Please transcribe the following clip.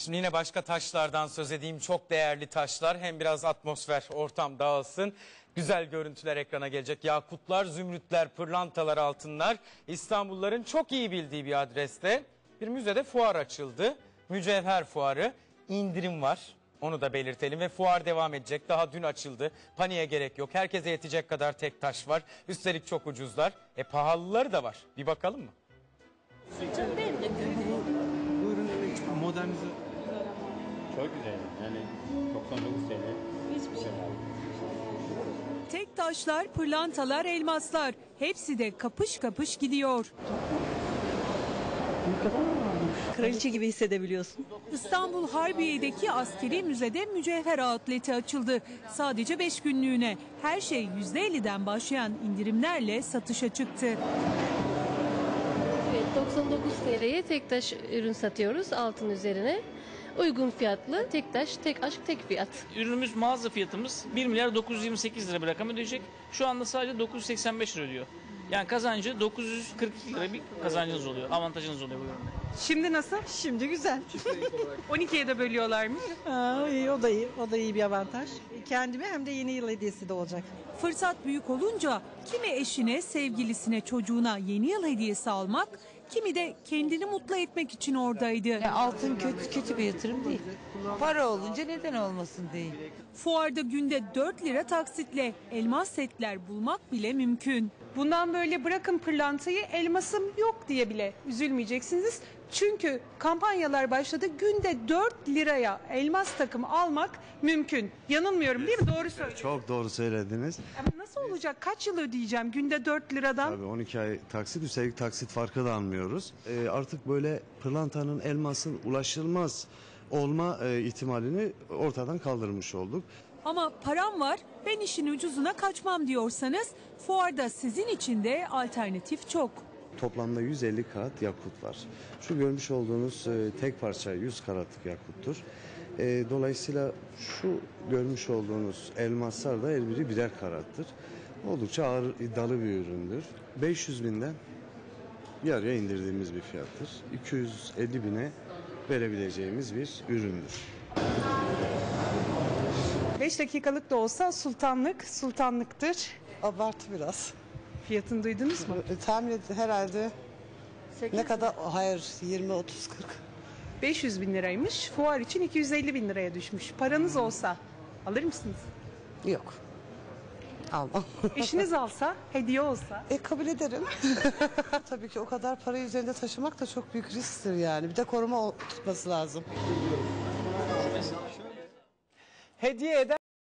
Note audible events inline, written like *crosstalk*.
Şimdi yine başka taşlardan söz edeyim. Çok değerli taşlar. Hem biraz atmosfer, ortam dağılsın. Güzel görüntüler ekrana gelecek. Yakutlar, zümrütler, pırlantalar, altınlar. İstanbulluların çok iyi bildiği bir adreste bir müzede fuar açıldı. Mücevher fuarı. İndirim var. Onu da belirtelim ve fuar devam edecek. Daha dün açıldı. Paniğe gerek yok. Herkese yetecek kadar tek taş var. Üstelik çok ucuzlar. E pahalıları da var. Bir bakalım mı? Çok güzel yani 99 TL. Güzel abi. Tek taşlar, pırlantalar, elmaslar hepsi de kapış kapış gidiyor. Kraliçe gibi hissedebiliyorsun. İstanbul Harbiye'deki askeri müzede mücevher outleti açıldı. Sadece 5 günlüğüne her şey %50'den başlayan indirimlerle satışa çıktı. Evet, 99 TL'ye tek taş ürün satıyoruz altın üzerine. Uygun fiyatlı tek taş, tek aşk, tek fiyat. Ürünümüz mağaza fiyatımız 1 milyar 928 lira bir rakam ödeyecek. Şu anda sadece 985 lira ödüyor. Yani kazancı 942 lira bir kazancınız oluyor. Avantajınız oluyor bu üründe. Şimdi nasıl? Şimdi güzel. *laughs* 12'ye de bölüyorlarmış. Aa, iyi, o da iyi. O da iyi bir avantaj. Kendime hem de yeni yıl hediyesi de olacak. Fırsat büyük olunca kimi eşine, sevgilisine, çocuğuna yeni yıl hediyesi almak, kimi de kendini mutlu etmek için oradaydı. Ya altın kötü kötü bir yatırım değil. Para olunca neden olmasın değil. Fuarda günde 4 lira taksitle elmas setler bulmak bile mümkün. Bundan böyle bırakın pırlantayı elmasım yok diye bile üzülmeyeceksiniz. Çünkü kampanyalar başladı. Günde 4 liraya elmas takım almak mümkün. Yanılmıyorum değil mi? Doğru söylüyorum. Çok doğru söylediniz. Ama nasıl olacak? Kaç yıl ödeyeceğim günde 4 liradan? Tabii 12 ay taksit üstelik taksit farkı da almıyoruz. Ee, artık böyle pırlantanın elmasın ulaşılmaz olma e, ihtimalini ortadan kaldırmış olduk. Ama param var, ben işin ucuzuna kaçmam diyorsanız fuarda sizin için de alternatif çok. Toplamda 150 karat yakut var. Şu görmüş olduğunuz e, tek parça 100 karatlık yakuttur. E, dolayısıyla şu görmüş olduğunuz elmaslar da her biri birer karattır. Oldukça ağır iddialı bir üründür. 500 binden yarıya indirdiğimiz bir fiyattır. 250 bine verebileceğimiz bir üründür. 5 dakikalık da olsa sultanlık sultanlıktır. Abartı biraz. Fiyatını duydunuz mu? E, tahmin edin herhalde ne kadar? Hayır 20, 30, 40. 500 bin liraymış. Fuar için 250 bin liraya düşmüş. Paranız olsa alır mısınız? Yok. Almam. *laughs* Eşiniz alsa, hediye olsa. e kabul ederim. *laughs* Tabii ki o kadar parayı üzerinde taşımak da çok büyük risktir yani. Bir de koruma tutması lazım. Hediye eder